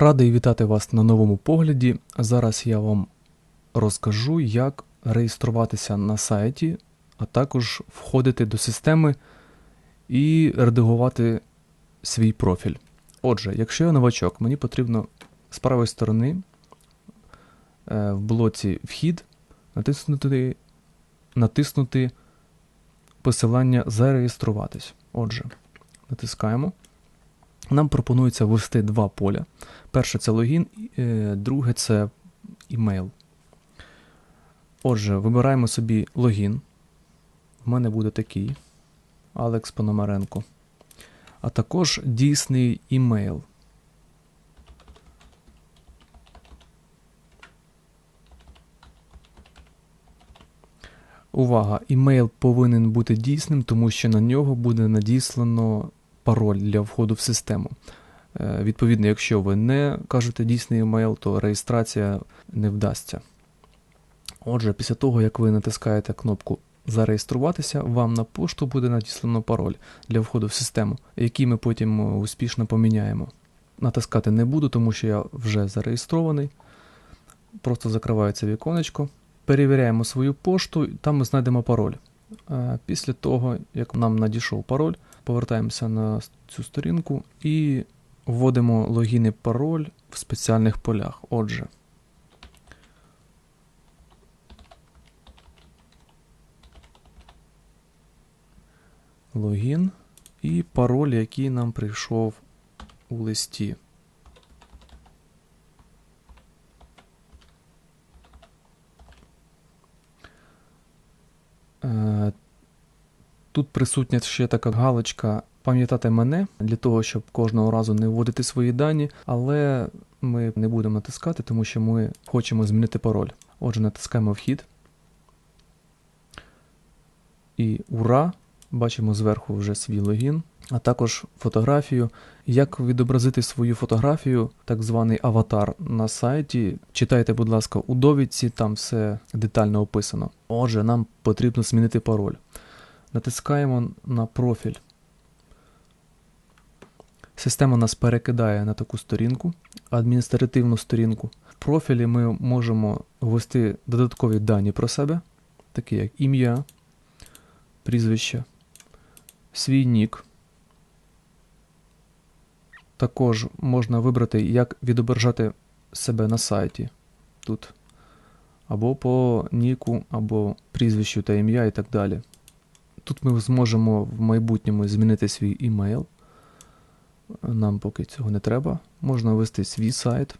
Радий вітати вас на новому погляді. Зараз я вам розкажу, як реєструватися на сайті, а також входити до системи і редагувати свій профіль. Отже, якщо я новачок, мені потрібно з правої сторони е, в блоці Вхід натиснути, натиснути посилання Зареєструватись. Отже, натискаємо. Нам пропонується ввести два поля. Перше це логін, е, друге це імейл. Отже, вибираємо собі логін. В мене буде такий Алекс Пономаренко. А також дійсний імейл. Увага! Імейл повинен бути дійсним, тому що на нього буде надіслано пароль для входу в систему. Е, Відповідно, якщо ви не кажете дійсний емейл, то реєстрація не вдасться. Отже, після того, як ви натискаєте кнопку Зареєструватися, вам на пошту буде надіслано пароль для входу в систему, який ми потім е, успішно поміняємо. Натискати не буду, тому що я вже зареєстрований. Просто закриваю це віконечко. Перевіряємо свою пошту, там ми знайдемо пароль. Е, Після того, як нам надійшов пароль, повертаємося на цю сторінку і вводимо логін і пароль в спеціальних полях. Отже, логін і пароль, який нам прийшов у листі. Тут присутня ще така галочка пам'ятати мене для того, щоб кожного разу не вводити свої дані, але ми не будемо натискати, тому що ми хочемо змінити пароль. Отже, натискаємо вхід. І ура! Бачимо зверху вже свій логін, а також фотографію. Як відобразити свою фотографію, так званий аватар на сайті. Читайте, будь ласка, у довідці, там все детально описано. Отже, нам потрібно змінити пароль. Натискаємо на профіль. Система нас перекидає на таку сторінку, адміністративну сторінку. В профілі ми можемо ввести додаткові дані про себе, такі як ім'я, прізвище, свій нік. Також можна вибрати, як відображати себе на сайті. Тут. Або по ніку, або прізвищу та ім'я і так далі. Тут ми зможемо в майбутньому змінити свій імейл. Нам поки цього не треба. Можна ввести свій сайт,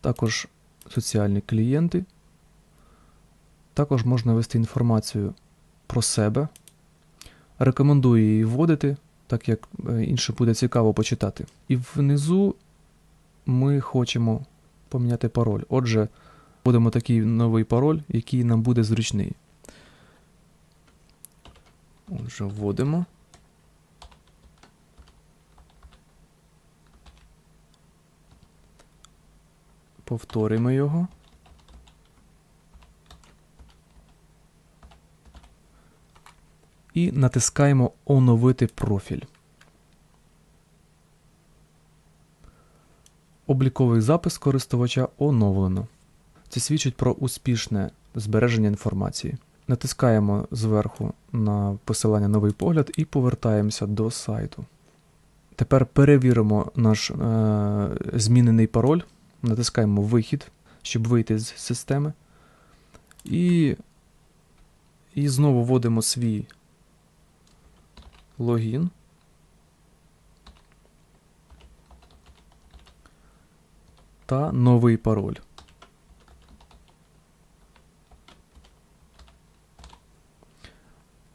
також соціальні клієнти. Також можна ввести інформацію про себе. Рекомендую її вводити, так як е, інше буде цікаво почитати. І внизу ми хочемо поміняти пароль. Отже, вводимо такий новий пароль, який нам буде зручний. Отже, вводимо. Повторимо його. І натискаємо Оновити профіль. Обліковий запис користувача оновлено. Це свідчить про успішне збереження інформації. Натискаємо зверху на посилання новий погляд і повертаємося до сайту. Тепер перевіримо наш е, змінений пароль. Натискаємо Вихід, щоб вийти з системи. І, і знову вводимо свій логін. Та новий пароль.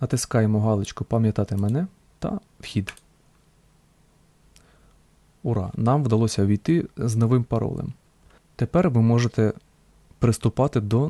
Натискаємо галочку Пам'ятати мене та вхід. Ура! Нам вдалося війти з новим паролем. Тепер ви можете приступати до